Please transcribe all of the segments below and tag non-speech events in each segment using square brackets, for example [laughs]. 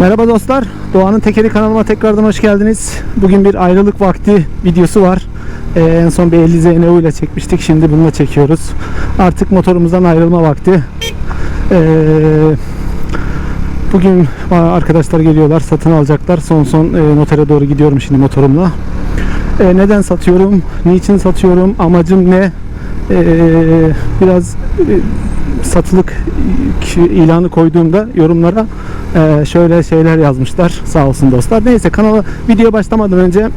Merhaba dostlar. Doğanın Tekeri kanalıma tekrardan hoş geldiniz. Bugün bir ayrılık vakti videosu var. Ee, en son bir 50 ZNU ile çekmiştik. Şimdi bununla çekiyoruz. Artık motorumuzdan ayrılma vakti. Ee, bugün arkadaşlar geliyorlar. Satın alacaklar. Son son e, notere doğru gidiyorum şimdi motorumla. Ee, neden satıyorum? Niçin satıyorum? Amacım ne? Ee, biraz e, satılık ilanı koyduğumda yorumlara e, şöyle şeyler yazmışlar sağ olsun dostlar. Neyse kanala video başlamadan önce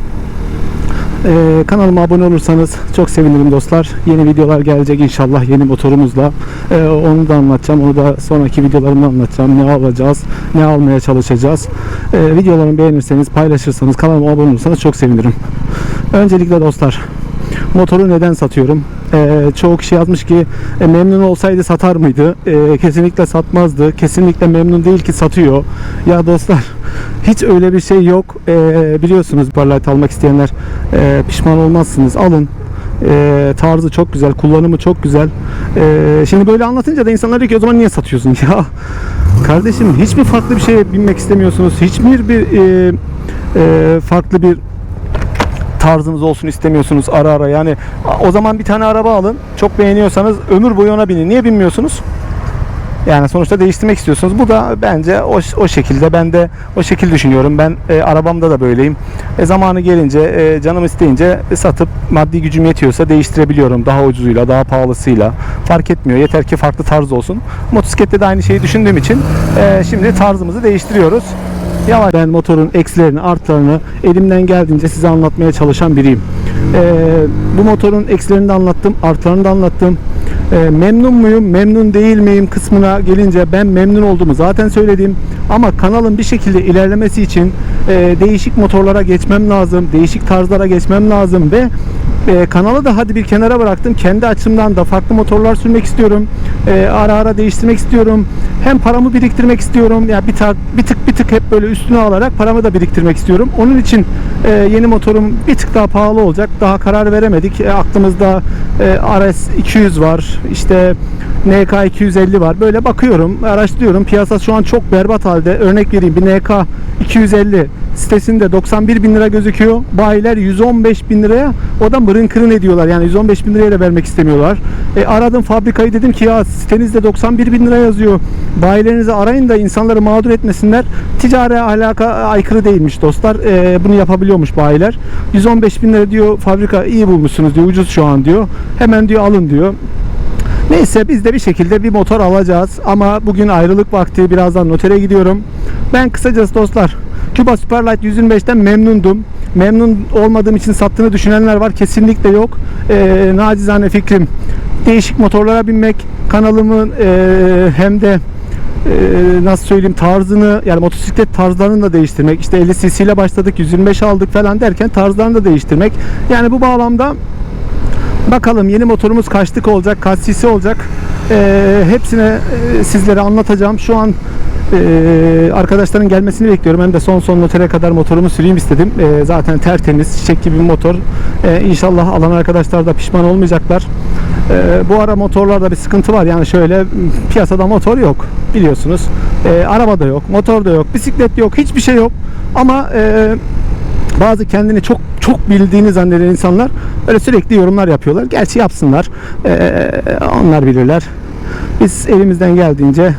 e, kanalıma abone olursanız çok sevinirim dostlar. Yeni videolar gelecek inşallah yeni motorumuzla. E, onu da anlatacağım. Onu da sonraki videolarımda anlatacağım. Ne alacağız, ne almaya çalışacağız. E, videolarımı beğenirseniz, paylaşırsanız, kanalıma abone olursanız çok sevinirim. Öncelikle dostlar motoru neden satıyorum? Ee, çoğu kişi yazmış ki e, memnun olsaydı satar mıydı? Ee, kesinlikle satmazdı. Kesinlikle memnun değil ki satıyor. Ya dostlar [laughs] hiç öyle bir şey yok. Ee, biliyorsunuz Barlight almak isteyenler e, pişman olmazsınız. Alın. Ee, tarzı çok güzel, kullanımı çok güzel. Ee, şimdi böyle anlatınca da insanlar diyor ki o zaman niye satıyorsun? [laughs] Ya kardeşim hiç mi farklı bir şeye binmek istemiyorsunuz? Hiç mi bir e, e, farklı bir tarzınız olsun istemiyorsunuz ara ara. Yani o zaman bir tane araba alın çok beğeniyorsanız ömür boyu ona binin. Niye binmiyorsunuz? Yani sonuçta değiştirmek istiyorsunuz. Bu da bence o, o şekilde. Ben de o şekilde düşünüyorum. Ben e, arabamda da böyleyim. E, zamanı gelince e, canım isteyince satıp maddi gücüm yetiyorsa değiştirebiliyorum. Daha ucuzuyla daha pahalısıyla. Fark etmiyor. Yeter ki farklı tarz olsun. Motosiklette de aynı şeyi düşündüğüm için e, şimdi tarzımızı değiştiriyoruz Yavaş ben motorun eksilerini, artlarını elimden geldiğince size anlatmaya çalışan biriyim. Ee, bu motorun eksilerini de anlattım, artlarını da anlattım. Ee, memnun muyum, memnun değil miyim kısmına gelince ben memnun olduğumu zaten söyledim. Ama kanalın bir şekilde ilerlemesi için e, değişik motorlara geçmem lazım, değişik tarzlara geçmem lazım ve e, kanalı da hadi bir kenara bıraktım. Kendi açımdan da farklı motorlar sürmek istiyorum. E, ara ara değiştirmek istiyorum. Hem paramı biriktirmek istiyorum. Ya yani bir, bir tık bir tık hep böyle üstüne alarak paramı da biriktirmek istiyorum. Onun için e, yeni motorum bir tık daha pahalı olacak. Daha karar veremedik. E, aklımızda e, RS 200 var. İşte NK 250 var. Böyle bakıyorum, araştırıyorum. Piyasa şu an çok berbat halde. Örnek vereyim bir NK 250 sitesinde 91 bin lira gözüküyor. Bayiler 115 bin liraya o da mırın kırın ediyorlar. Yani 115 bin liraya da vermek istemiyorlar. E, aradım fabrikayı dedim ki ya sitenizde 91 bin lira yazıyor. Bayilerinizi arayın da insanları mağdur etmesinler. Ticari alaka aykırı değilmiş dostlar. E, bunu yapabiliyormuş bayiler. 115 bin lira diyor fabrika iyi bulmuşsunuz diyor. Ucuz şu an diyor. Hemen diyor alın diyor. Neyse biz de bir şekilde bir motor alacağız. Ama bugün ayrılık vakti. Birazdan notere gidiyorum. Ben kısacası dostlar Cuba Superlight 125'ten memnundum. Memnun olmadığım için sattığını düşünenler var. Kesinlikle yok. Ee, nacizane fikrim değişik motorlara binmek. Kanalımın e, hem de e, nasıl söyleyeyim tarzını yani motosiklet tarzlarını da değiştirmek. İşte 50 cc ile başladık 125 aldık falan derken tarzlarını da değiştirmek. Yani bu bağlamda Bakalım yeni motorumuz kaçlık olacak, kaç cc olacak. Ee, hepsine e, sizlere anlatacağım. Şu an e, arkadaşların gelmesini bekliyorum. Hem de son son notere kadar motorumu süreyim istedim. E, zaten tertemiz, çiçek gibi bir motor. E, inşallah alan arkadaşlar da pişman olmayacaklar. E, bu ara motorlarda bir sıkıntı var. Yani şöyle piyasada motor yok biliyorsunuz. E, araba da yok, motor da yok, bisiklet yok, hiçbir şey yok. Ama e, bazı kendini çok çok bildiğini zanneden insanlar öyle sürekli yorumlar yapıyorlar. Gerçi yapsınlar. Ee, onlar bilirler. Biz elimizden geldiğince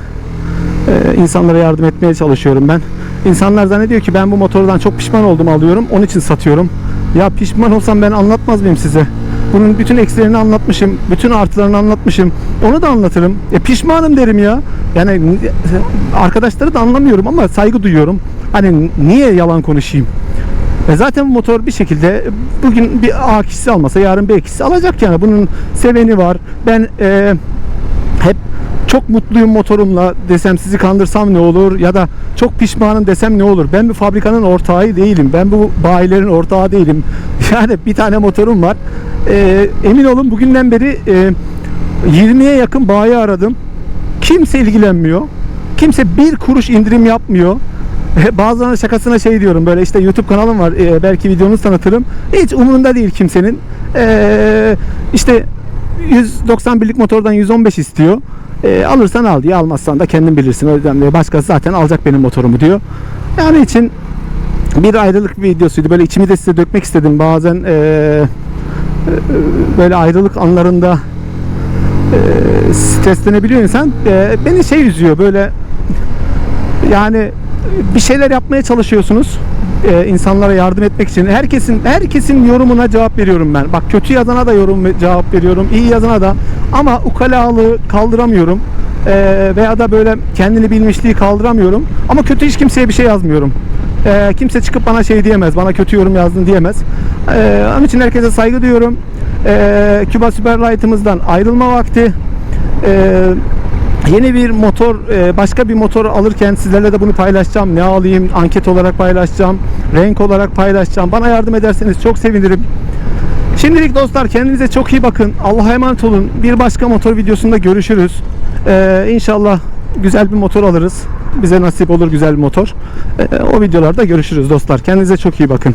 e, insanlara yardım etmeye çalışıyorum ben. İnsanlar zannediyor ki ben bu motordan çok pişman oldum alıyorum. Onun için satıyorum. Ya pişman olsam ben anlatmaz mıyım size? Bunun bütün eksilerini anlatmışım. Bütün artılarını anlatmışım. Onu da anlatırım. E pişmanım derim ya. Yani arkadaşları da anlamıyorum ama saygı duyuyorum. Hani niye yalan konuşayım? E zaten motor bir şekilde bugün bir A kişisi almasa yarın B kişisi alacak yani. Bunun seveni var. Ben e, hep çok mutluyum motorumla desem sizi kandırsam ne olur ya da çok pişmanım desem ne olur? Ben bir fabrikanın ortağı değilim. Ben bu bayilerin ortağı değilim. [laughs] Yani bir tane motorum var. E, emin olun bugünden beri e, 20'ye yakın bayi aradım. Kimse ilgilenmiyor. Kimse bir kuruş indirim yapmıyor. Bazılarına şakasına şey diyorum böyle işte YouTube kanalım var e, belki videonu tanıtırım. Hiç umurunda değil kimsenin. E, işte 191'lik motordan 115 istiyor. E, alırsan al diyor. Almazsan da kendin bilirsin. O yüzden de başkası zaten alacak benim motorumu diyor. Yani için bir ayrılık videosuydu. Böyle içimi de size dökmek istedim. Bazen e, e, böyle ayrılık anlarında e, streslenebiliyor insan. E, beni şey üzüyor böyle yani bir şeyler yapmaya çalışıyorsunuz e, insanlara yardım etmek için. Herkesin herkesin yorumuna cevap veriyorum ben. Bak kötü yazana da yorum cevap veriyorum. iyi yazana da ama ukalalığı kaldıramıyorum. E, veya da böyle kendini bilmişliği kaldıramıyorum. Ama kötü hiç kimseye bir şey yazmıyorum. E, kimse çıkıp bana şey diyemez. Bana kötü yorum yazdın diyemez. E, onun için herkese saygı duyuyorum. E, Cuba Superlight'ımızdan ayrılma vakti. E, Yeni bir motor, e, başka bir motor alırken sizlerle de bunu paylaşacağım. Ne alayım, anket olarak paylaşacağım, renk olarak paylaşacağım. Bana yardım ederseniz çok sevinirim. Şimdilik dostlar kendinize çok iyi bakın. Allah'a emanet olun. Bir başka motor videosunda görüşürüz. Ee, inşallah güzel bir motor alırız. Bize nasip olur güzel bir motor. Ee, o videolarda görüşürüz dostlar. Kendinize çok iyi bakın.